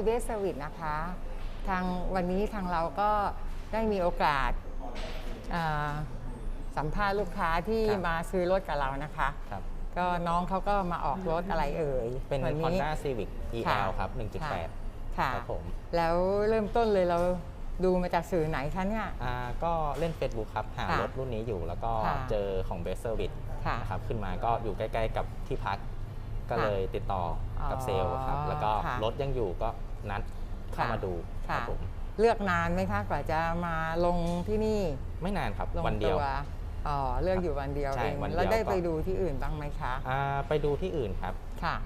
สเซอร์วิสนะคะ ทางวันนี้ทางเราก็ได้มีโอกาสอ่าสัมภาษณ์ลูกค้าที่ครับมาซื้อรถกับเรานะคะ ครับ ก็น้องเขาก็มาออกรถอะไรเอ่ยเป็น วั Honda Civic ค่ะ EL ครับค่ะ1.8 ค่ะครับผม แล้วเริ่มต้นเลยเราดูมาจากสื่อไหนคะเนี่ย อ่าก็เล่น Facebook ครับ หาค่ะรถรุ่นนี้อยู่แล้วก็ค่ะ เจอของ Best Service ค่ะ นะครับขึ้นมาก็อยู่ใกล้ ๆ กับที่พัก ก็ค่ะเลยติดต่อกับอ๋อเซลล์ครับ แล้วก็ค่ะรถยังอยู่ก็นัดเข้าค่ะมาดูคค่ะรับผมเลือกนานไหมคะกว่าจะมาลงที่นี่ ไม่นานครับลงวันเดียวตัวอ๋อเลือกอยู่วันเดียวใช่เองวันเดียวแล้วได้ก็ไปดูที่อื่นบ้างไหมคะอ่าไปดูที่อื่นครับค่ะ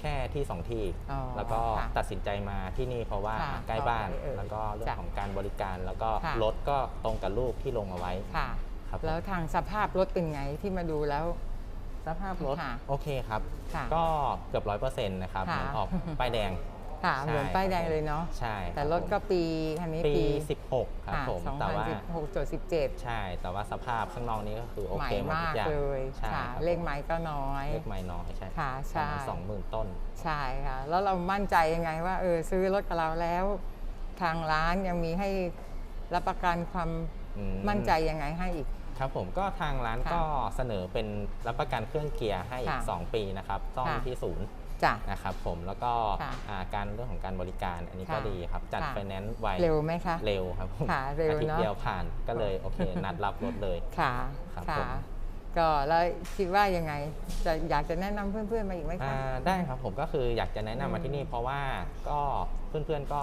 แค่ที่สองที่อ๋อแล้วก็ค่ะตัดสินใจมาที่นี่เพราะว่าค่ะใกล้บ้านเพราะอะไรเอ่ยแล้วก็เรื่องจ้ะของการบริการ แล้วก็ค่ะรถก็ตรงกับลูกที่ลงเอาไว้ค่ะครับผมแล้วทางสภาพรถเป็นไงที่มาดูแล้ว สภาพรถค่ะโอเคครับ ค่ะก็เกือบร้อยเปอร์เซ็นต์นะครับค่ะเหมือนออกป้ายแดง ค่ะใช่ เหมือนป้ายแดงครับผมเลยเนาะใช่แต่คบรถก็ผมปีคันนี้ปี ปี16 ครับผมแต่ว่า2016จด17ใช่แต่ว่าสภาพข้างนอกนี้ก็คือโอใหม่เคหมดทุมากกอย่างเลยใช่ค่ะครับเลขไม้ก็น้อย เลขไม่น้อยใช่ค่ะใช่ สองหมื่นต้น ใช่ค่ะ แล้วเรามั่นใจยังไงว่าเออซื้อรถกับเราแล้ว ทางร้านยังมีให้รับประกันความอืม มั่นใจยังไงให้อีก ครับผมก็ทางร้านค่ะก็เสนอเป็นรับประกันเครื่องเกียร์ให้อีกค่ะ2ปีนะครับซ่อมค่ะที่ศูนย์จ้ะนะครับผมแล้วก็ค่ะอ่าการเรื่องของการบริการอันนี้ก็ค่ะดีครับ จัดค่ะไฟแนนซ์ไวเร็วไหมคะเร็วครับผมค่ะเร็วอาทิตเนอะย์เดียวผ่านก็เลยโอเค นัดรับรถเลยค่ะครับค่ะผมก็แล้วคิดว่ายังไงจะอยากจะแนะนำเพื่อนๆมาอีกไหมคะอ่าได้ครับผมก็คืออยากจะแนะนำมาอืมที่นี่ เพราะว่าก็เพื่อนๆก็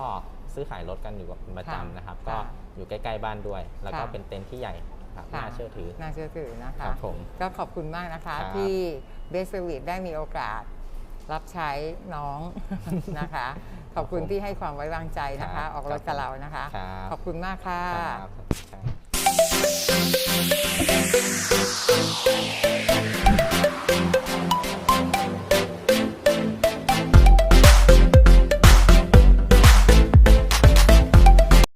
ซื้อขายรถกันอยู่เป็นประจำนะครับ ก็ค่ะอยู่ใกล้ๆบ้านด้วย แล้วก็ค่ะเป็นเต็นท์ที่ใหญ่ ครับค่ะน่าเชื่อถือ น่าเชื่อถือนะคะ ครับผม ก็ขอบคุณมากนะคะ ครับที่เบสเซอร์วิสได้มีโอกาส รับใช้น้อง นะคะ ขอบคุณที่ให้ความไว้วางใจนะคะออกรถกับเรานะคะ ครับ ขอบคุณมากค่ะ ครับครับ